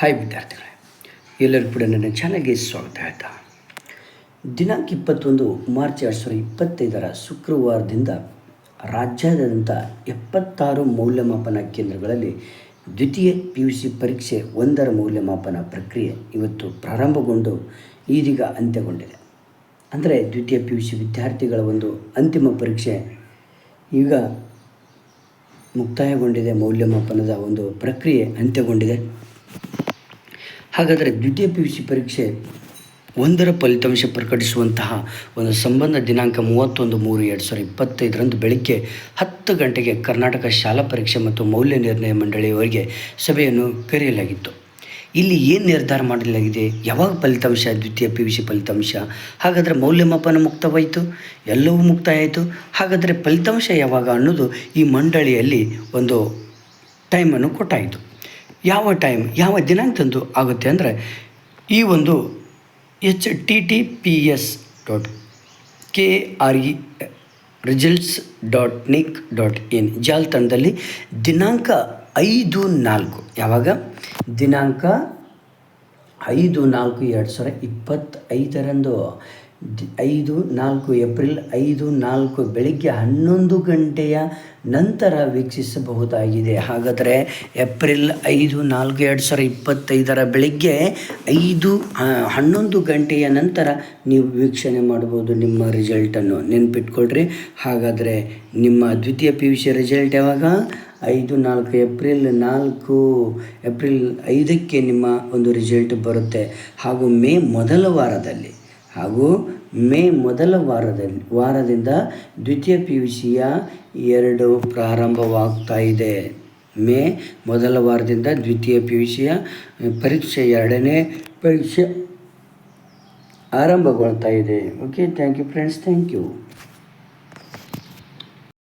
Hi ವಿದ್ಯಾರ್ಥಿಗಳೇ ಎಲ್ಲರಿಗೂ ಕೂಡ ನನ್ನ ಚಾನಲ್ಗೆ ಸ್ವಾಗತ ಆಯಿತಾ? ದಿನಾಂಕ ಇಪ್ಪತ್ತೊಂದು, ಮಾರ್ಚ್ ಎರಡು ಸಾವಿರದ ಇಪ್ಪತ್ತೈದರ ಶುಕ್ರವಾರದಿಂದ ರಾಜ್ಯಾದ್ಯಂತ ಎಪ್ಪತ್ತಾರು ಮೌಲ್ಯಮಾಪನ ಕೇಂದ್ರಗಳಲ್ಲಿ ದ್ವಿತೀಯ ಪಿ ಯು ಸಿ ಪರೀಕ್ಷೆ ಒಂದರ ಮೌಲ್ಯಮಾಪನ ಪ್ರಕ್ರಿಯೆ ಇವತ್ತು ಪ್ರಾರಂಭಗೊಂಡು ಈದೀಗ ಅಂತ್ಯಗೊಂಡಿದೆ. ಅಂದರೆ ದ್ವಿತೀಯ ಪಿ ಯು ಸಿ ವಿದ್ಯಾರ್ಥಿಗಳ ಒಂದು ಅಂತಿಮ ಪರೀಕ್ಷೆ ಈಗ ಮುಕ್ತಾಯಗೊಂಡಿದೆ, ಮೌಲ್ಯಮಾಪನದ ಒಂದು ಪ್ರಕ್ರಿಯೆ ಅಂತ್ಯಗೊಂಡಿದೆ. ಹಾಗಾದರೆ ದ್ವಿತೀಯ ಪಿ ಯು ಸಿ ಪರೀಕ್ಷೆ ಒಂದರ ಫಲಿತಾಂಶ ಪ್ರಕಟಿಸುವಂತಹ ಒಂದು ಸಂಬಂಧ ದಿನಾಂಕ ಮೂವತ್ತೊಂದು ಮೂರು ಎರಡು ಸಾವಿರದ ಇಪ್ಪತ್ತೈದರಂದು ಬೆಳಗ್ಗೆ ಹತ್ತು ಗಂಟೆಗೆ ಕರ್ನಾಟಕ ಶಾಲಾ ಪರೀಕ್ಷೆ ಮತ್ತು ಮೌಲ್ಯ ನಿರ್ಣಯ ಮಂಡಳಿಯವರಿಗೆ ಸಭೆಯನ್ನು ಕರೆಯಲಾಗಿತ್ತು. ಇಲ್ಲಿ ಏನು ನಿರ್ಧಾರ ಮಾಡಲಾಗಿದೆ? ಯಾವಾಗ ಫಲಿತಾಂಶ, ದ್ವಿತೀಯ ಪಿ ಯು ಸಿ ಫಲಿತಾಂಶ? ಹಾಗಾದರೆ ಮೌಲ್ಯಮಾಪನ ಮುಕ್ತವಾಯಿತು? ಎಲ್ಲವೂ ಮುಕ್ತಾಯ ಆಯಿತು ಹಾಗಾದರೆ ಫಲಿತಾಂಶ ಯಾವಾಗ ಅನ್ನೋದು ಈ ಮಂಡಳಿಯಲ್ಲಿ ಒಂದು ಟೈಮನ್ನು ಕೊಟ್ಟಾಯಿತು. ಯಾವ ಟೈಮ್ ಯಾವ ದಿನಾಂಕದಂದು ಆಗುತ್ತೆ ಅಂದರೆ ಈ ಒಂದು H T T P S dot K R E results dot nic dot in ಜಾಲತಾಣದಲ್ಲಿ ದಿನಾಂಕ ಐದು ನಾಲ್ಕು. ಯಾವಾಗ? ದಿನಾಂಕ ಐದು ನಾಲ್ಕು ಎರಡು ಸಾವಿರ ಇಪ್ಪತ್ತೈದರಂದು. ಐದು ನಾಲ್ಕು ಏಪ್ರಿಲ್ ಐದು ನಾಲ್ಕು ಬೆಳಿಗ್ಗೆ ಹನ್ನೊಂದು ಗಂಟೆಯ ನಂತರ ವೀಕ್ಷಿಸಬಹುದಾಗಿದೆ. ಹಾಗಾದರೆ ಏಪ್ರಿಲ್ ಐದು ನಾಲ್ಕು ಎರಡು ಸಾವಿರ ಇಪ್ಪತ್ತೈದರ ಬೆಳಿಗ್ಗೆ ಐದು ಹನ್ನೊಂದು ಗಂಟೆಯ ನಂತರ ನೀವು ವೀಕ್ಷಣೆ ಮಾಡ್ಬೋದು ನಿಮ್ಮ ರಿಸಲ್ಟನ್ನು. ನೆನ್ಪಿಟ್ಕೊಳ್ರಿ. ಹಾಗಾದರೆ ನಿಮ್ಮ ದ್ವಿತೀಯ ಪಿ ಯು ಸಿ ರಿಸಲ್ಟ್ ಯಾವಾಗ? ಐದು ನಾಲ್ಕು ಏಪ್ರಿಲ್ ನಾಲ್ಕು, ಏಪ್ರಿಲ್ ಐದಕ್ಕೆ ನಿಮ್ಮ ಒಂದು ರಿಸಲ್ಟ್ ಬರುತ್ತೆ. ಹಾಗೂ ಮೇ ಮೊದಲ ವಾರದಲ್ಲಿ ಹಾಗೂ ಮೇ ಮೊದಲ ವಾರದಲ್ಲಿ, ವಾರದಿಂದ ದ್ವಿತೀಯ ಪಿ ಯು ಸಿಯ ಎರಡು ಪ್ರಾರಂಭವಾಗ್ತಾ ಇದೆ. ಮೇ ಮೊದಲ ವಾರದಿಂದ ದ್ವಿತೀಯ ಪಿ ಯು ಸಿಯ ಪರೀಕ್ಷೆ ಎರಡನೇ ಪರೀಕ್ಷೆ ಆರಂಭಗೊಳ್ತಾ ಇದೆ. Okay thank you friends thank you